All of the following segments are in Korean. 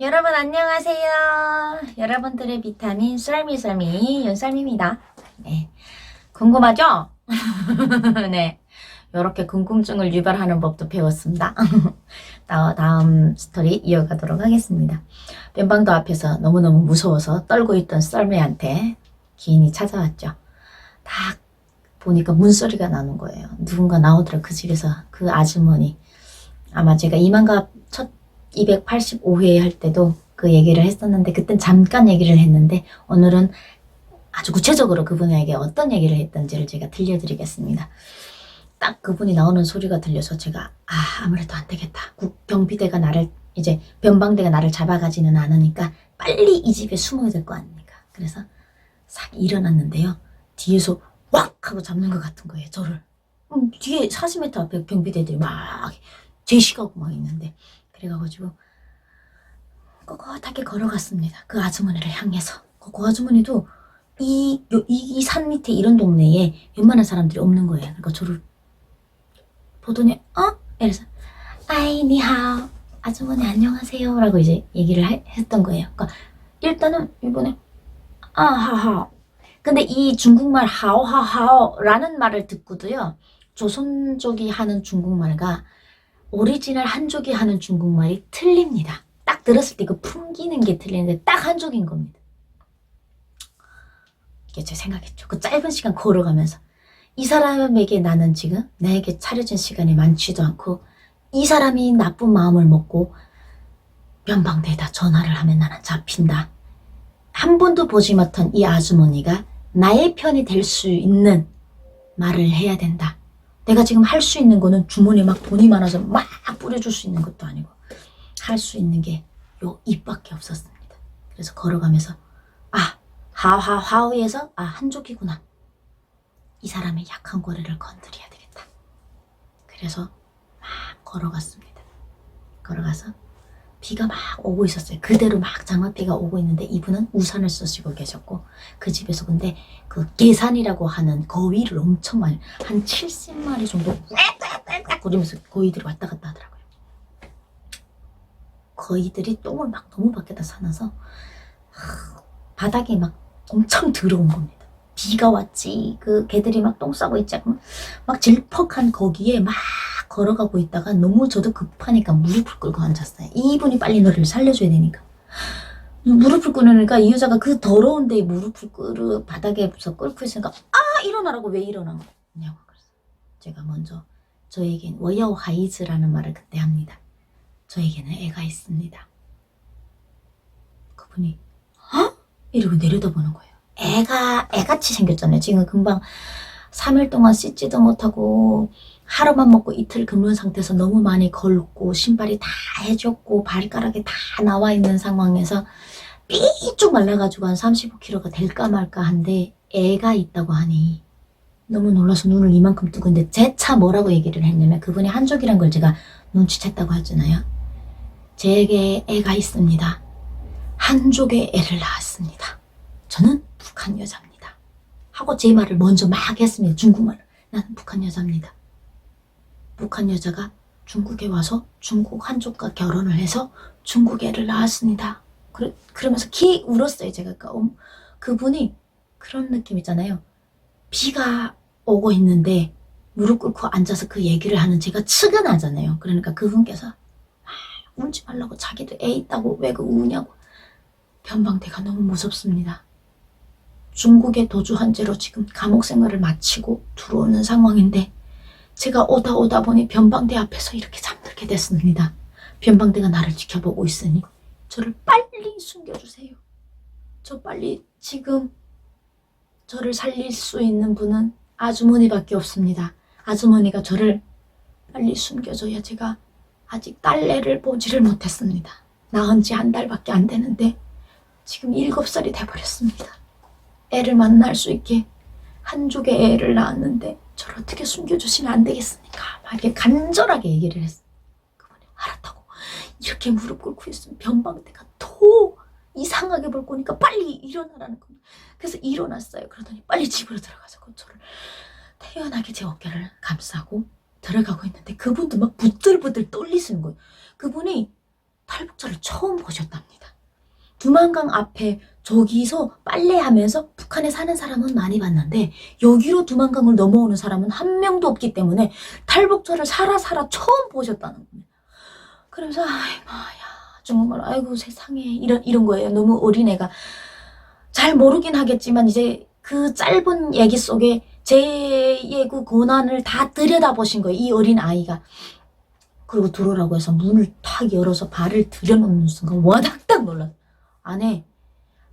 여러분 안녕하세요. 여러분들의 비타민 썰미썰미 윤썰미입니다. 네. 궁금하죠? 네. 이렇게 궁금증을 유발하는 법도 배웠습니다. 다- 다음 스토리 이어가도록 하겠습니다. 변방도 앞에서 너무너무 무서워서 떨고 있던 썰매한테 기인이 찾아왔죠. 딱 보니까 문소리가 나는 거예요. 누군가 나오더라 그 집에서 그 아주머니. 아마 제가 이만갑 첫 285회 할 때도 그 얘기를 했었는데 그땐 잠깐 얘기를 했는데 오늘은 아주 구체적으로 그분에게 어떤 얘기를 했던지를 제가 들려드리겠습니다. 딱 그분이 나오는 소리가 들려서 제가 아 아무래도 안 되겠다. 국경비대가 나를 이제 변방대가 나를 잡아가지는 않으니까 빨리 이 집에 숨어야 될 거 아닙니까? 그래서 싹 일어났는데요. 뒤에서 왁 하고 잡는 것 같은 거예요. 저를 음, 뒤에 40m 앞에 경비대들이 막 제시가고 막 있는데 그래가지고 꼿꼿하게 걸어갔습니다. 그 아주머니를 향해서. 그, 그 아주머니도 이, 요- 이, 이 산 밑에 이런 동네에 웬만한 사람들이 없는 거예요. 그러니까 저를 보더니, 어? 이래서, 아이, 니하오. 아주머니 안녕하세요. 라고 이제 얘기를 하- 했던 거예요. 그러니까 일단은 이번에, 아 하하. 근데 이 중국말 하오하하오 라는 말을 듣고도요. 조선족이 하는 중국말과 오리지널 한족이 하는 중국말이 틀립니다. 딱 들었을 때그 풍기는 게 틀리는데 딱 한족인 겁니다. 이게 제 생각이죠. 그 짧은 시간 걸어가면서 이 사람에게 나는 지금 나에게 차려진 시간이 많지도 않고 이 사람이 나쁜 마음을 먹고 변방대에다 전화를 하면 나는 잡힌다. 한 번도 보지 못한 이 아주머니가 나의 편이 될 수 있는 말을 해야 된다. 내가 지금 할 수 있는 거는 주머니에 막 돈이 많아서 막 뿌려줄 수 있는 것도 아니고 할 수 있는 게 요 입밖에 없었습니다. 그래서 걸어가면서 아 하하 하우에서 아 한족이구나. 이 사람의 약한 고리를 건드려야 되겠다. 그래서 막 걸어갔습니다. 걸어가서 비가 막 오고 있었어요. 그대로 막 장맛비가 오고 있는데 이분은 우산을 쓰시고 계셨고 그 집에서 근데 그 계산이라고 하는 거위를 엄청 많이 한 70마리 정도 거리면서 거위들이 왔다 갔다 하더라고요. 거위들이 똥을 막 너무 밖에다 사놔서 하, 바닥이 막 엄청 더러운 겁니다. 비가 왔지 그 개들이 막 똥 싸고 있지 막 질퍽한 거기에 막 걸어가고 있다가 너무 저도 급하니까 무릎을 꿇고 앉았어요. 이분이 빨리 너를 살려줘야 되니까. 무릎을 꿇으니까 이 여자가 그 더러운 데에 무릎을 꿇으 바닥에서 꿇고 있으니까 아 일어나라고 왜 일어난 거냐고 그랬어요. 제가 먼저 저에겐 워야오 하이즈라는 말을 그때 합니다. 저에게는 애가 있습니다. 그분이 어? 이러고 내려다보는 거예요. 애가 애같이 생겼잖아요. 지금 금방 3일 동안 씻지도 못하고 하루만 먹고 이틀 굶는 상태에서 너무 많이 걸고 신발이 다 해졌고 발가락이 다 나와 있는 상황에서 삐쭉 말라가지고 한 35kg가 될까 말까 한데 애가 있다고 하니 너무 놀라서 눈을 이만큼 뜨고 있는데 재차 뭐라고 얘기를 했냐면 그분이 한족이란 걸 제가 눈치챘다고 하잖아요. 제게 애가 있습니다. 한족의 애를 낳았습니다. 저는 북한 여자입니다. 하고 제 말을 먼저 막 했습니다. 중국말로. 나는 북한 여자입니다. 북한 여자가 중국에 와서 중국 한족과 결혼을 해서 중국 애를 낳았습니다. 그러, 그러면서 키 울었어요. 제가 그러니까 음, 그분이 그런 느낌 있잖아요. 비가 오고 있는데 무릎 꿇고 앉아서 그 얘기를 하는 제가 측은하잖아요. 그러니까 그분께서 아, 울지 말라고 자기도 애 있다고 왜 그 우냐고 변방대가 너무 무섭습니다. 중국에 도주한 죄로 지금 감옥 생활을 마치고 들어오는 상황인데 제가 오다 오다 보니 변방대 앞에서 이렇게 잠들게 됐습니다. 변방대가 나를 지켜보고 있으니 저를 빨리 숨겨주세요. 저 빨리 지금 저를 살릴 수 있는 분은 아주머니밖에 없습니다. 아주머니가 저를 빨리 숨겨줘야 제가 아직 딸내를 보지를 못했습니다. 낳은 지 한 달밖에 안 되는데 지금 일곱 살이 돼버렸습니다. 애를 만날 수 있게 한족의 애를 낳았는데 저를 어떻게 숨겨주시면 안 되겠습니까? 막 이렇게 간절하게 얘기를 했어. 그분이 알았다고 이렇게 무릎 꿇고 있으면 변방대가 더 이상하게 볼 거니까 빨리 일어나라는 겁니다. 그래서 일어났어요. 그러더니 빨리 집으로 들어가서 그 저를 태연하게 제 어깨를 감싸고 들어가고 있는데 그분도 막 부들부들 떨리시는 거예요. 그분이 탈북자를 처음 보셨답니다. 두만강 앞에 저기서 빨래하면서 북한에 사는 사람은 많이 봤는데 여기로 두만강을 넘어오는 사람은 한 명도 없기 때문에 탈북자를 살아 살아 처음 보셨다는 겁니다. 그러면서 아이 마야 정말 아이고 세상에 이런 이런 거예요. 너무 어린애가 잘 모르긴 하겠지만 이제 그 짧은 얘기 속에 제의 그 고난을 다 들여다보신 거예요. 이 어린 아이가. 그리고 들어오라고 해서 문을 탁 열어서 발을 들여놓는 순간 와닥닥 놀랐어. 안에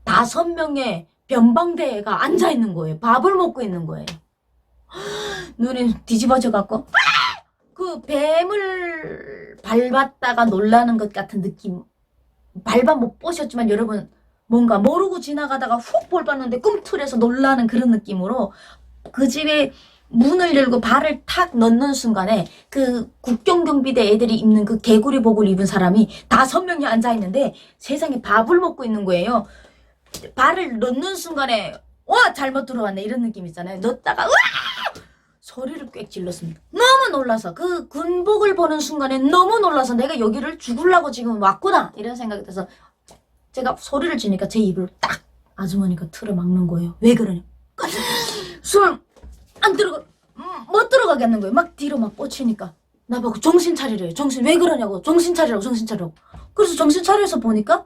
다섯 명의 변방대가 앉아 있는 거예요. 밥을 먹고 있는 거예요. 눈이 뒤집어져 갖고 그 뱀을 밟았다가 놀라는 것 같은 느낌. 밟아 못 보셨지만 여러분 뭔가 모르고 지나가다가 훅 볼 봤는데 꿈틀에서 놀라는 그런 느낌으로 그 집에 문을 열고 발을 탁 넣는 순간에 그 국경경비대 애들이 입는 그 개구리 복을 입은 사람이 다섯 명이 앉아 있는데 세상에 밥을 먹고 있는 거예요. 발을 넣는 순간에 와 잘못 들어왔네 이런 느낌 있잖아요. 넣다가 으아 소리를 꽥 질렀습니다. 너무 놀라서 그 군복을 보는 순간에 너무 놀라서 내가 여기를 죽으려고 지금 왔구나 이런 생각이 들어서 제가 소리를 지니까 제 입을 딱 아주머니가 틀어 막는 거예요. 왜 그러냐? 숨 안 들어가 음, 못 들어가겠는 거예요. 막 뒤로 막 뻗치니까 나보고 정신 차리래요. 정신 왜 그러냐고 정신 차리라고 정신 차리라고. 그래서 정신 차려서 보니까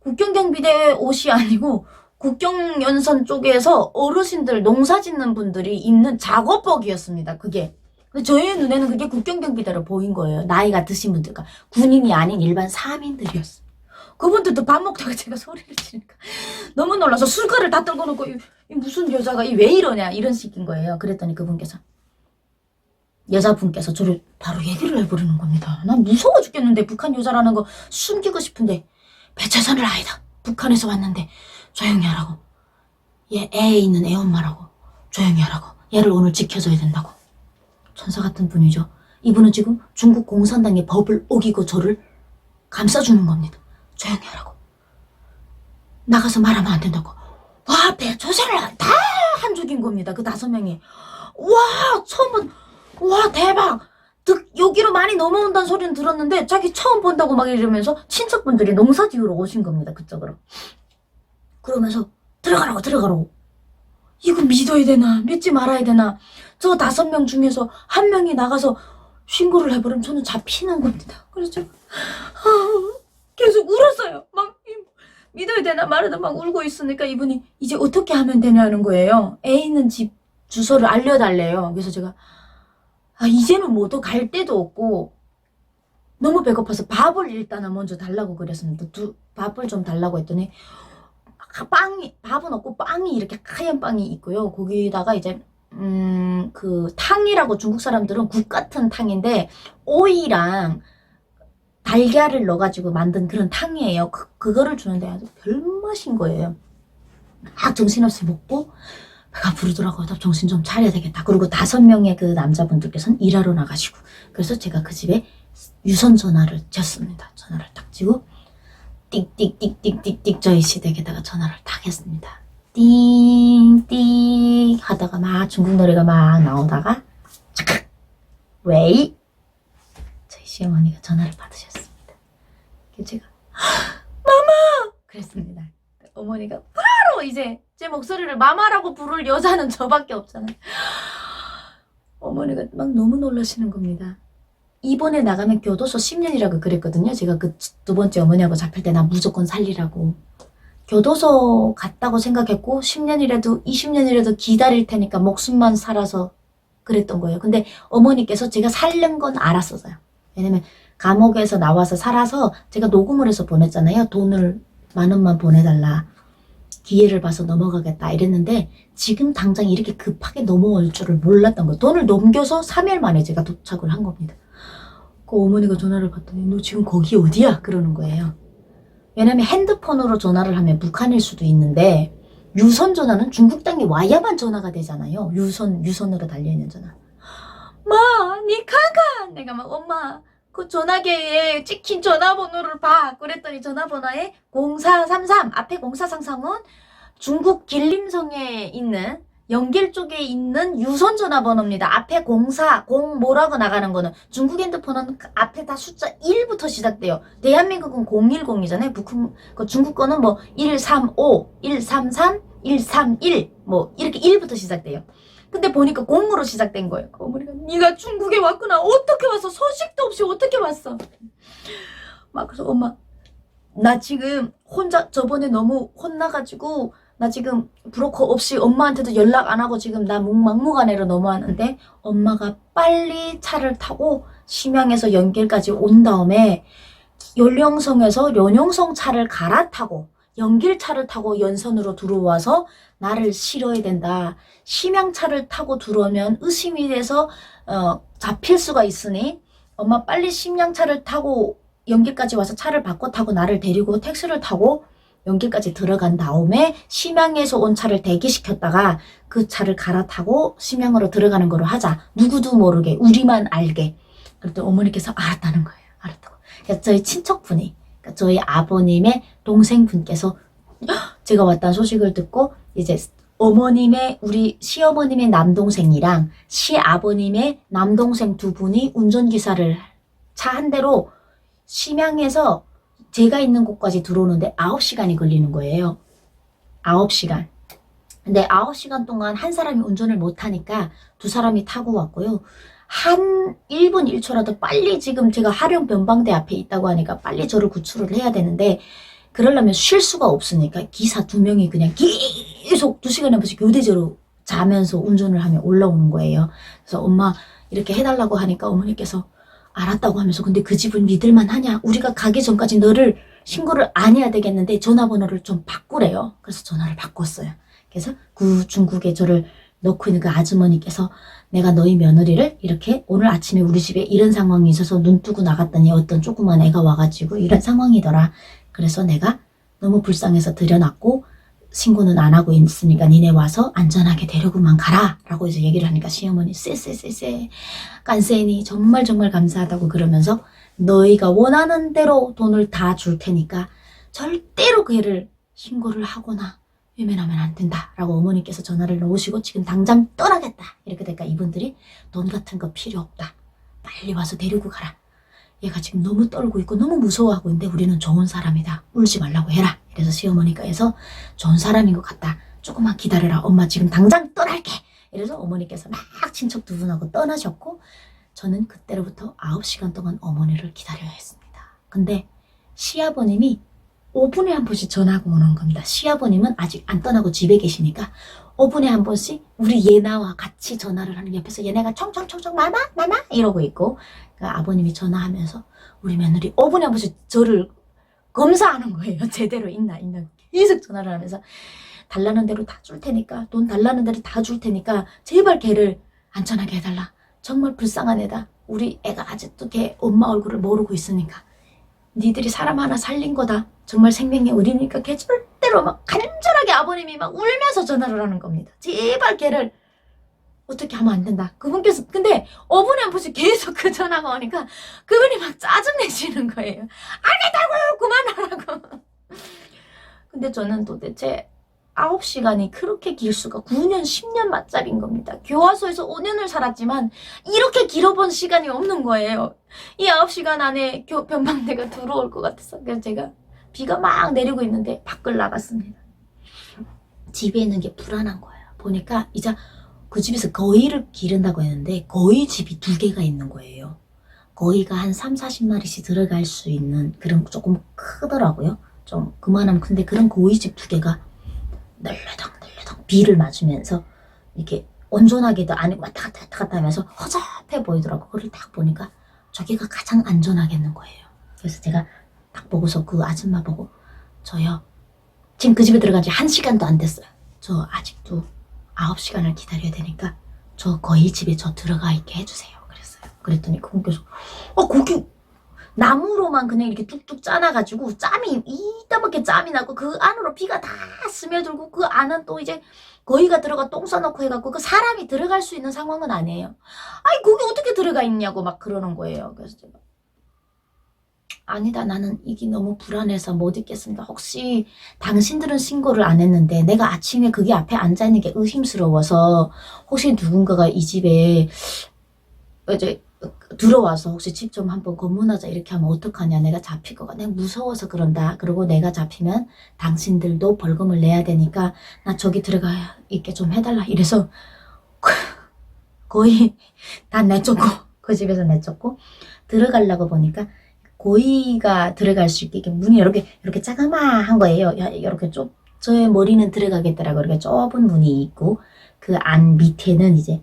국경경비대 옷이 아니고 국경연선 쪽에서 어르신들 농사 짓는 분들이 입는 작업복이었습니다. 그게. 근데 저희 눈에는 그게 국경경비대로 보인 거예요. 나이가 드신 분들과 군인이 아닌 일반 사민들이었어요. 그분들도 밥 먹다가 제가 소리를 지르니까 너무 놀라서 술가를 다 떨궈 놓고 이, 이 무슨 여자가 이 왜 이러냐 이런 식인 거예요. 그랬더니 그분께서 여자분께서 저를 바로 얘기를 해버리는 겁니다. 난 무서워 죽겠는데 북한 여자라는 거 숨기고 싶은데 배차선을 아니다. 북한에서 왔는데 조용히 하라고. 얘 애에 있는 애 엄마라고. 조용히 하라고. 얘를 오늘 지켜줘야 된다고. 천사 같은 분이죠. 이분은 지금 중국 공산당의 법을 어기고 저를 감싸주는 겁니다. 조용히 하라고. 나가서 말하면 안 된다고. 와, 배초세를 다한 적인 겁니다. 그 다섯 명이. 와, 처음은, 와, 대박. 듣, 여기로 많이 넘어온다는 소리는 들었는데, 자기 처음 본다고 막 이러면서 친척분들이 농사 지으러 오신 겁니다. 그쪽으로. 그러면서, 들어가라고, 들어가라고. 이거 믿어야 되나, 믿지 말아야 되나. 저 다섯 명 중에서 한 명이 나가서 신고를 해버리면 저는 잡히는 겁니다. 그래서 제가, 아, 계속 울었어요. 막 이- 믿어야 되나 되나 막 울고 있으니까 이분이 이제 어떻게 하면 되냐는 거예요. 애 있는 집 주소를 알려달래요. 그래서 제가 아 이제는 뭐도 갈 데도 없고 너무 배고파서 밥을 일단은 먼저 달라고 그랬습니다. 두 밥을 좀 달라고 했더니 아, 빵이 밥은 없고 빵이 이렇게 하얀 빵이 있고요. 거기다가 이제 음 그 탕이라고 중국 사람들은 국 같은 탕인데 오이랑 달걀을 넣어가지고 만든 그런 탕이에요. 그, 그거를 주는데 아주 별맛인 거예요. 막 정신없이 먹고 배가 부르더라고요. 나 정신 좀 차려야 되겠다. 그리고 다섯 명의 그 남자분들께서는 일하러 나가시고 그래서 제가 그 집에 유선 전화를 쳤습니다. 전화를 딱 치고 띡띡띡띡띡띡 저희 시댁에다가 전화를 딱 했습니다. 띵띵 하다가 막 중국 노래가 막 나오다가 착 웨이 저희 시어머니가 전화를 받으셨습니다. 제가 마마 그랬습니다. 어머니가 바로 이제 제 목소리를 마마라고 부를 여자는 저밖에 없잖아요. 어머니가 막 너무 놀라시는 겁니다. 이번에 나가면 교도소 10년이라고 그랬거든요. 제가 그 두 번째 어머니하고 잡힐 때 나 무조건 살리라고. 교도소 갔다고 생각했고 10년이라도 20년이라도 기다릴 테니까 목숨만 살아서 그랬던 거예요. 근데 어머니께서 제가 살는 건 알았었어요. 왜냐면 감옥에서 나와서 살아서 제가 녹음을 해서 보냈잖아요. 돈을 만 원만 보내달라. 기회를 봐서 넘어가겠다 이랬는데 지금 당장 이렇게 급하게 넘어올 줄을 몰랐던 거예요. 돈을 넘겨서 3일 만에 제가 도착을 한 겁니다. 그 어머니가 전화를 받더니 너 지금 거기 어디야? 그러는 거예요. 왜냐면 핸드폰으로 전화를 하면 북한일 수도 있는데 유선 전화는 중국 땅에 와야만 전화가 되잖아요. 유선 유선으로 달려 있는 전화. 마, 니 가가. 내가 막 엄마 그 전화기에 찍힌 전화번호를 봐. 그랬더니 전화번호에 0433 앞에 0433은 중국 길림성에 있는 연길 쪽에 있는 유선 전화번호입니다. 앞에 04, 0 뭐라고 나가는 거는 중국 핸드폰은 그 앞에 다 숫자 1부터 시작돼요. 대한민국은 010이잖아요. 북한, 그 중국 거는 뭐 135, 133, 131, 뭐 이렇게 1부터 시작돼요. 근데 보니까 0으로 시작된 거예요. 그 어머니가 네가 중국에 왔구나. 어떻게 왔어? 소식도 없이 어떻게 왔어? 막 그래서 엄마 나 지금 혼자 저번에 너무 혼나가지고 나 지금 브로커 없이 엄마한테도 연락 안 하고 지금 나 막무가내로 넘어왔는데 엄마가 빨리 차를 타고 심양에서 연길까지 온 다음에 연령성에서 연용성 차를 갈아타고 연길 차를 타고 연선으로 들어와서 나를 실어야 된다. 심양차를 타고 들어오면 의심이 돼서 어, 잡힐 수가 있으니 엄마 빨리 심양차를 타고 연길까지 와서 차를 바꿔 타고 나를 데리고 택시를 타고 연길까지 들어간 다음에 심양에서 온 차를 대기시켰다가 그 차를 갈아타고 심양으로 들어가는 거로 하자. 누구도 모르게 우리만 알게. 그랬더니 어머니께서 알았다는 거예요. 알았다고. 저희 친척분이 그러니까 저희 아버님의 동생분께서 제가 왔다는 소식을 듣고 이제 어머님의 우리 시어머님의 남동생이랑 시아버님의 남동생 두 분이 운전기사를 차 한 대로 심양에서 제가 있는 곳까지 들어오는데 9시간이 걸리는 거예요. 9시간. 근데 9시간 동안 한 사람이 운전을 못하니까 두 사람이 타고 왔고요. 한 1분 1초라도 빨리 지금 제가 하령 변방대 앞에 있다고 하니까 빨리 저를 구출을 해야 되는데 그러려면 쉴 수가 없으니까 기사 두 명이 그냥 계속 두 시간에 한 번씩 교대제로 자면서 운전을 하면 올라오는 거예요. 그래서 엄마 이렇게 해달라고 하니까 어머니께서 알았다고 하면서 근데 그 집은 믿을만 하냐? 우리가 가기 전까지 너를 신고를 안 해야 되겠는데 전화번호를 좀 바꾸래요. 그래서 전화를 바꿨어요. 그래서 그 중국에 저를 넣고 있는 그 아주머니께서 내가 너희 며느리를 이렇게 오늘 아침에 우리 집에 이런 상황이 있어서 눈 뜨고 나갔더니 어떤 조그만 애가 와가지고 이런 상황이더라. 그래서 내가 너무 불쌍해서 들여놨고 신고는 안 하고 있으니까 니네 와서 안전하게 데리고만 가라 라고 이제 얘기를 하니까 시어머니 쎄쎄쎄쎄 깐세니 정말 정말 감사하다고 그러면서 너희가 원하는 대로 돈을 다 줄 테니까 절대로 그 애를 신고를 하거나 외면하면 안 된다. 라고 어머니께서 전화를 놓으시고 지금 당장 떠나겠다. 이렇게 되니까 이분들이 돈 같은 거 필요 없다. 빨리 와서 데리고 가라. 얘가 지금 너무 떨고 있고 너무 무서워하고 있는데 우리는 좋은 사람이다. 울지 말라고 해라. 그래서 시어머니가 해서 좋은 사람인 것 같다. 조금만 기다려라. 엄마 지금 당장 떠날게. 이래서 어머니께서 막 친척 두 분하고 떠나셨고 저는 그때로부터 9시간 동안 어머니를 기다려야 했습니다. 근데 시아버님이 5분에 한 번씩 전화가 오는 겁니다. 시아버님은 아직 안 떠나고 집에 계시니까 5분에 한 번씩 우리 예나와 같이 전화를 하는 옆에서 얘네가 청청청청 마마 마마 이러고 있고 그러니까 아버님이 전화하면서 우리 며느리 5분에 한 번씩 저를 검사하는 거예요. 제대로 있나 있나 계속 전화를 하면서 달라는 대로 다 줄 테니까 돈 달라는 대로 다 줄 테니까 제발 걔를 안전하게 해달라. 정말 불쌍한 애다. 우리 애가 아직도 걔 엄마 얼굴을 모르고 있으니까 니들이 사람 하나 살린 거다. 정말 생명의 의리니까 걔 절대로 막 간절하게 아버님이 막 울면서 전화를 하는 겁니다. 제발 걔를 어떻게 하면 안 된다. 그분께서 근데 5분에 한 번씩 계속 그 전화가 오니까 그분이 막 짜증내시는 거예요. 알겠다고요. 그만하라고. 근데 저는 도대체 9시간이 그렇게 길 수가 9년, 10년 맞잡인 겁니다. 교화소에서 5년을 살았지만 이렇게 길어본 시간이 없는 거예요. 이 9시간 안에 교, 변방대가 들어올 것 같아서 그래서 제가 비가 막 내리고 있는데 밖을 나갔습니다. 집에 있는 게 불안한 거예요. 보니까 이제 그 집에서 거위를 기른다고 했는데 거위 집이 두 개가 있는 거예요. 거위가 한 3, 40마리씩 들어갈 수 있는 그런 조금 크더라고요. 좀 그만하면 근데 그런 거위 집 두 개가 널레덩 비를 맞으면서 이렇게 온전하게도 안에 왔다 갔다 왔다 갔다 하면서 허접해 보이더라고. 그걸 딱 보니까 저기가 가장 안전하겠는 거예요. 그래서 제가 딱 보고서 그 아줌마 보고 저요 지금 그 집에 들어간 지 한 시간도 안 됐어요. 저 아직도 아홉 시간을 기다려야 되니까 저 거의 집에 저 들어가 있게 해주세요. 그랬어요. 그랬더니 그분께서 어 거기 나무로만 그냥 이렇게 뚝뚝 짜놔가지고 짬이 이따밖에 짬이 나고 그 안으로 비가 다 스며들고 그 안은 또 이제 거위가 들어가 똥 싸놓고 해갖고 그 사람이 들어갈 수 있는 상황은 아니에요. 아니 거기 어떻게 들어가 있냐고 막 그러는 거예요. 그래서 제가 아니다 나는 이게 너무 불안해서 못 있겠습니다. 혹시 당신들은 신고를 안 했는데 내가 아침에 거기 앞에 앉아 있는 게 의심스러워서 혹시 누군가가 이 집에 이제 들어와서 혹시 집 좀 한번 검문하자 이렇게 하면 어떡하냐. 내가 잡힐 거가. 내가 무서워서 그런다. 그리고 내가 잡히면 당신들도 벌금을 내야 되니까 나 저기 들어가 있게 좀 해달라. 이래서 거의 다 내쫓고 그 집에서 내쫓고 들어가려고 보니까 고의가 들어갈 수 있게 문이 이렇게 이렇게 짜그마한 거예요. 야, 이렇게 좁 저의 머리는 들어가겠더라고. 이렇게 좁은 문이 있고 그 안 밑에는 이제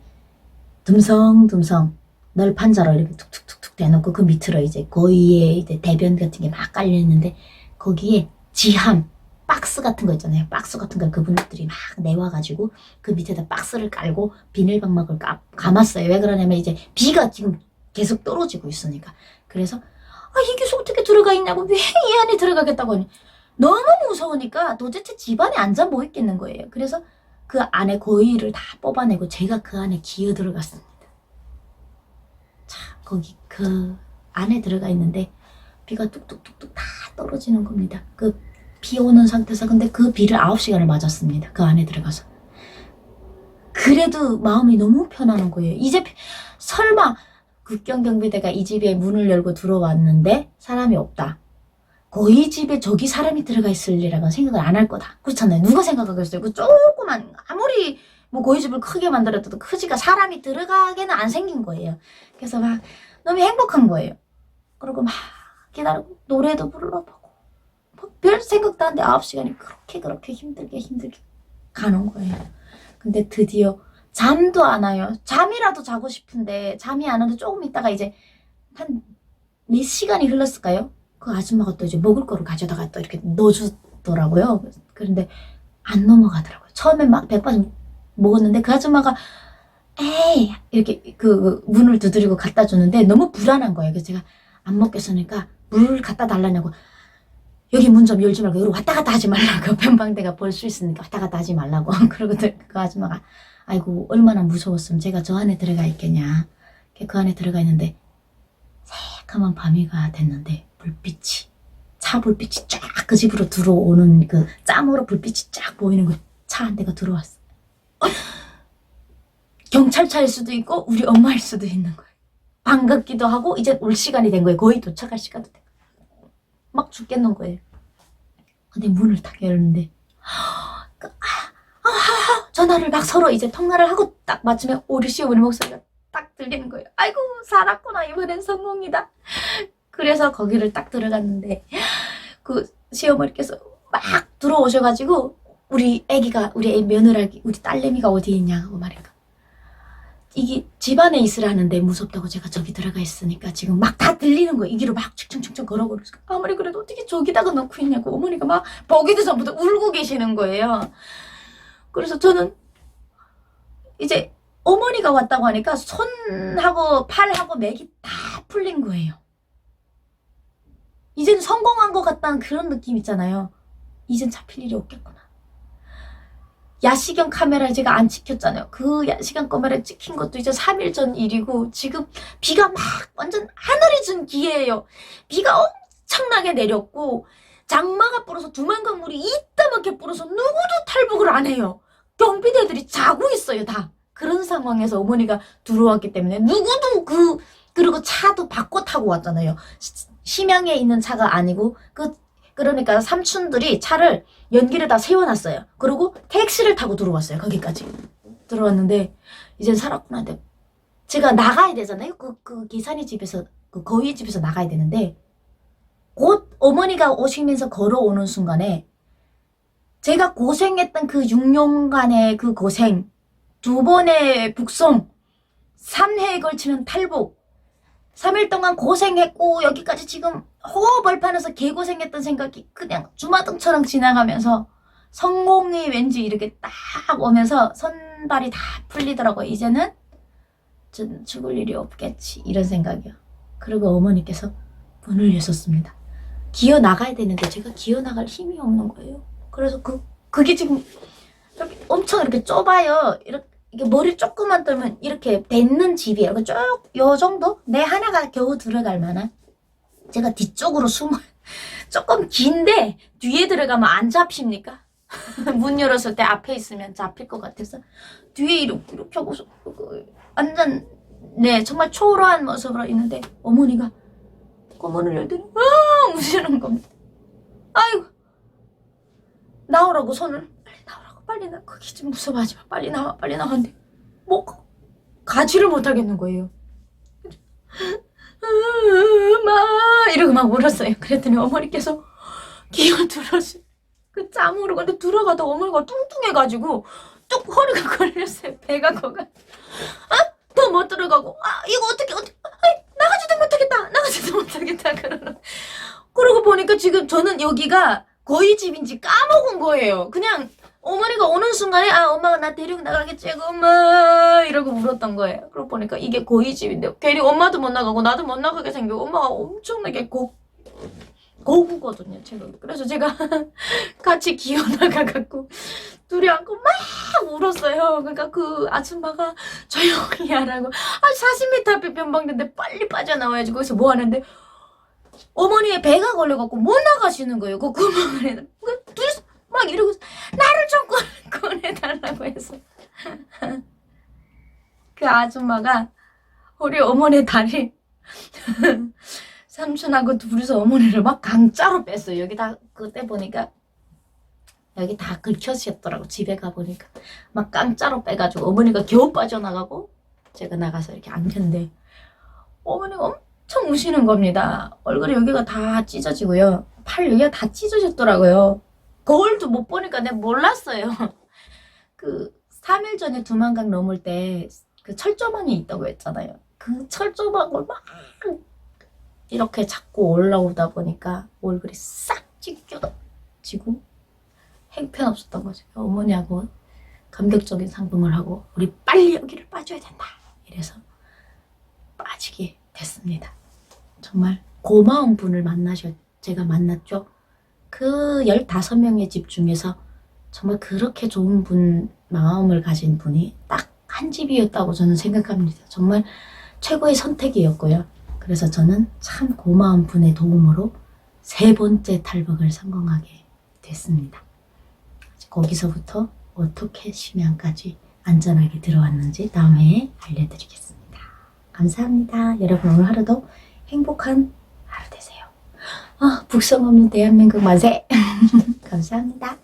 듬성듬성 널판 자로 이렇게 툭툭툭툭 대놓고 그 밑으로 이제 고의의 이제 대변 같은 게 막 깔려 있는데 거기에 지함 박스 같은 거 있잖아요. 박스 같은 걸 그분들이 막 내와가지고 그 밑에다 박스를 깔고 비닐방막을 까, 감았어요. 왜 그러냐면 이제 비가 지금 계속 떨어지고 있으니까. 그래서 아 이게 어떻게 들어가 있냐고 왜 이 안에 들어가겠다고 하니 너무 무서우니까 도대체 집 안에 앉아 뭐 있겠는 거예요. 그래서 그 안에 고의를 다 뽑아내고 제가 그 안에 기어 들어갔습니다. 자 거기 그 안에 들어가 있는데 비가 뚝뚝뚝뚝 다 떨어지는 겁니다. 그 비 오는 상태에서 근데 그 비를 9시간을 맞았습니다. 그 안에 들어가서. 그래도 마음이 너무 편안한 거예요. 이제 피- 설마 국경경비대가 이 집에 문을 열고 들어왔는데 사람이 없다. 거의 집에 저기 사람이 들어가 있을 리라고 생각을 안 할 거다. 그렇잖아요. 누가 생각하겠어요? 그 조그만 아무리 뭐 고위 집을 크게 만들어도 크지가 사람이 들어가게는 안 생긴 거예요. 그래서 막 너무 행복한 거예요. 그리고 막 기다리고 노래도 불러보고 뭐별 생각도 안 돼. 9시간이 그렇게 그렇게 힘들게 힘들게 가는 거예요. 근데 드디어 잠도 안 와요. 잠이라도 자고 싶은데 잠이 안 와도 조금 있다가 이제 한몇 시간이 흘렀을까요? 그 아줌마가 또 이제 먹을 거를 가져다가 또 이렇게 넣어주더라고요. 그런데 안 넘어가더라고요. 처음에 막 백반 먹었는데 그 아줌마가 에이! 이렇게 그 문을 두드리고 갖다 주는데 너무 불안한 거예요. 그래서 제가 안 먹겠으니까 물 갖다 달라냐고. 여기 문 좀 열지 말고 여기 왔다 갔다 하지 말라고. 변방대가 볼 수 있으니까 왔다 갔다 하지 말라고. 그러고 그 아줌마가 아이고 얼마나 무서웠으면 제가 저 안에 들어가 있겠냐. 그 안에 들어가 있는데 새까만 밤이가 됐는데 불빛이 차 불빛이 쫙 그 집으로 들어오는 그 짬으로 불빛이 쫙 보이는 그 차 한 대가 들어왔어 경찰차일 수도 있고 우리 엄마일 수도 있는 거예요. 반갑기도 하고 이제 올 시간이 된 거예요. 거의 도착할 시간도 된 거예요. 막 죽겠는 거예요. 근데 문을 딱 열는데 그, 아, 아, 아, 전화를 막 서로 이제 통화를 하고 딱 맞추면 우리 시어머니 목소리가 딱 들리는 거예요. 아이고 살았구나. 이번엔 성공이다. 그래서 거기를 딱 들어갔는데 그 시어머니께서 막 들어오셔가지고 우리 애기가 우리 애 며느라기 우리 딸내미가 어디 있냐고 말인가. 이게 집안에 있으라는데 무섭다고 제가 저기 들어가 있으니까 지금 막 다 들리는 거예요. 이 길을 막 쭉쭉쭉쭉 걸어버려서 아무리 그래도 어떻게 저기다가 넣고 있냐고 어머니가 막 보기도 전부터 울고 계시는 거예요. 그래서 저는 이제 어머니가 왔다고 하니까 손하고 팔하고 맥이 다 풀린 거예요. 이젠 성공한 것 같다는 그런 느낌 있잖아요. 이젠 잡힐 일이 없겠구나. 야시경 카메라에 제가 안 찍혔잖아요. 그 야시경 카메라에 찍힌 것도 이제 3일 전 일이고 지금 비가 막 완전 하늘이 준 기회예요. 비가 엄청나게 내렸고 장마가 불어서 두만강 물이 이따맣게 불어서 누구도 탈북을 안 해요. 경비대들이 자고 있어요, 다. 그런 상황에서 어머니가 들어왔기 때문에 누구도 그 그리고 차도 바꿔 타고 왔잖아요. 시- 심양에 있는 차가 아니고 그 그러니까 삼촌들이 차를 연길에다 세워놨어요. 그리고 택시를 타고 들어왔어요. 거기까지 들어왔는데 이제 살았구나. 제가 나가야 되잖아요. 그, 그 기사님 집에서 그 거위 집에서 나가야 되는데 곧 어머니가 오시면서 걸어오는 순간에 제가 고생했던 그 6년간의 그 고생 두 번의 북송, 3회에 걸치는 탈북, 3일 동안 고생했고 여기까지 지금 호흡얼판에서 개고생했던 생각이 그냥 주마등처럼 지나가면서 성공이 왠지 이렇게 딱 오면서 선발이 다 풀리더라고요. 이제는 전 죽을 일이 없겠지 이런 생각이요. 그리고 어머니께서 문을 여셨습니다. 기어 나가야 되는데 제가 기어 나갈 힘이 없는 거예요. 그래서 그 그게 지금 이렇게 엄청 이렇게 좁아요. 이렇게 머리 조금만 떨면 이렇게 닿는 집이에요. 쭉 요 정도? 내 하나가 겨우 들어갈 만한. 제가 뒤쪽으로 숨어 조금 긴데 뒤에 들어가면 안 잡힙니까? 문 열었을 때 앞에 있으면 잡힐 것 같아서 뒤에 이렇게 이렇게 하고서 완전 네 정말 초라한 모습으로 있는데 어머니가 검문을 열더니 아 우시는 겁니다. 아이고 나오라고 손을 빨리 나오라고 빨리 나 거기 좀 무서워하지 마 빨리 나와 빨리 나왔는데 뭐 가지를 못하겠는 거예요. 막 이러고 막 울었어요. 그랬더니 어머니께서 기어 들어서 그 짬으로 근데 들어가다 어머니가 뚱뚱해가지고 뚝 허리가 걸렸어요. 배가 거가 아? 더 못 들어가고 아 이거 어떻게 어떻게 나가지도 못하겠다 나가지도 못하겠다 그러는 그러고 보니까 지금 저는 여기가 거의 집인지 까먹은 거예요. 그냥 어머니가 오는 순간에 아 엄마가 나 데리고 나가겠지 엄마 이러고 울었던 거예요. 그러고 보니까 이게 거의 집인데 괜히 엄마도 못 나가고 나도 못 나가게 생겨 엄마가 엄청나게 고 고구거든요 제가 그래서 제가 같이 기어 나가갖고 둘이 안고 막 울었어요. 그러니까 그 아줌마가 조용히 하라고 아 40m 앞에 변방인데 빨리 빠져나와야지 거기서 뭐 하는데 어머니의 배가 걸려갖고 못 나가시는 거예요. 그 구멍을 그 둘이서 막 이러고 나를 좀 꺼- 꺼내달라고 해서 그 아줌마가 우리 어머니 다리 삼촌하고 둘이서 어머니를 막 강짜로 뺐어요. 여기 다 그때 보니까 여기 다 긁혀지셨더라고 집에 가 보니까 막 깡짜로 빼가지고 어머니가 겨우 빠져나가고 제가 나가서 이렇게 앉혔는데 어머니가 엄청 우시는 겁니다. 얼굴이 여기가 다 찢어지고요. 팔 여기가 다 찢어졌더라고요. 거울도 못 보니까 내가 몰랐어요. 그 3일 전에 두만강 넘을 때 그 철조망이 있다고 했잖아요. 그 철조망을 막 이렇게 잡고 올라오다 보니까 얼굴이 싹 찢겨지고 행편없었던 거죠. 어머니하고 감격적인 상봉을 하고 우리 빨리 여기를 빠져야 된다. 이래서 빠지게 됐습니다. 정말 고마운 분을 만나셨, 제가 만났죠. 그 15명의 집 중에서 정말 그렇게 좋은 분, 마음을 가진 분이 딱 한 집이었다고 저는 생각합니다. 정말 최고의 선택이었고요. 그래서 저는 참 고마운 분의 도움으로 세 번째 탈북을 성공하게 됐습니다. 거기서부터 어떻게 심양까지 안전하게 들어왔는지 다음에 알려드리겠습니다. 감사합니다. 여러분 오늘 하루도 행복한 하루 되세요. 아, 북성 없는 대한민국 만세! 감사합니다.